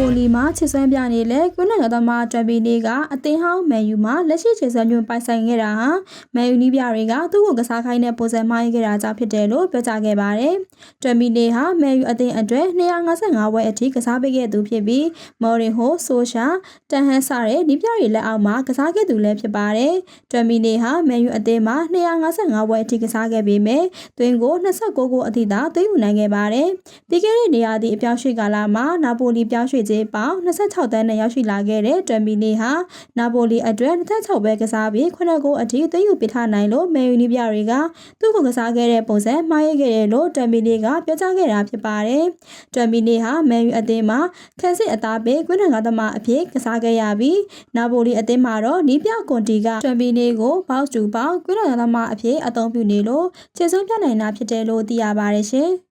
ပိုလီမှာချစ်စွမ်းပြနေလဲကွန်းနယ်သမားတွမ်ပီနေကအသင်းဟောင်းမန်ယူမှာလက်ရှိချစ်စွမ်းညွန်ပိုင်ဆိုင်ခဲ့တာဟာမန်ယူနီးပြတွေကသူ့ကိုကစားခိုင်းတဲ့ပုံစံမှားခဲ့တာကြောင့်ဖြစ်တယ်လို့ပြောကြားခဲ့ပါတယ်။တွမ်ပီနေဟာမန်ယူအသင်းအတွက်255ဝက်အထိကစားပေးခဲ့သူဖြစ်ပြီးမော်ရင်ဟိုဆိုရှာတန်ဟန်စတဲ့နီးပြတွေလက်အောက်မှာကစားခဲ့သူလည်းဖြစ်ပါတယ်။တွမ်ပီနေဟာမန်ယူအသင်းမှာ255ဝက်အထိကစားခဲ့ပေမဲ့သွင်းကို29ကိုအထိသာသွင်းယူနိုင်ခဲ့ပါတယ်။ပြီးခဲ့တဲ့နေရာသည့်အပြောင်းရွှေ့ကာလမှာနာပိုလီပြောင်းရွှေ့ခြင်းပေါင်း26တန်းနဲ့ရောက်ရှိလာခဲ့တဲ့တွမ်ပီနေဟာနာပိုလီအတွက်26ပဲကစားပြီး9ဂိုးအထိသွင်းယူပစ်ထားနိုင်လို့မယ်ယူနီပြတွေကသူ့ကိုကစားခဲ့တဲ့ပုံစံမှားရခဲ့တယ်လို့တွမ်ပီနေကပြောကြားခဲ့တာဖြစ်ပါတယ်။တွမ်ပီနေဟာမယ်ယူအသင်းမှာခန်းစစ်အသားပေးကွင်းထံကားသမားအဖြစ်ကစားခဲ့ရပြီးနာပိုလီအသင်းမှာတော့နီးပြကွန်တီကတွမ်ပီနေကိုဘောက်တူပေါကွင်းထံကားသမားအဖြစ်အသုံးပြုနေလို့ခြေစွမ်းပြနိုင်တာဖြစ်တယ်လို့သိရပါတယ်ရှင်။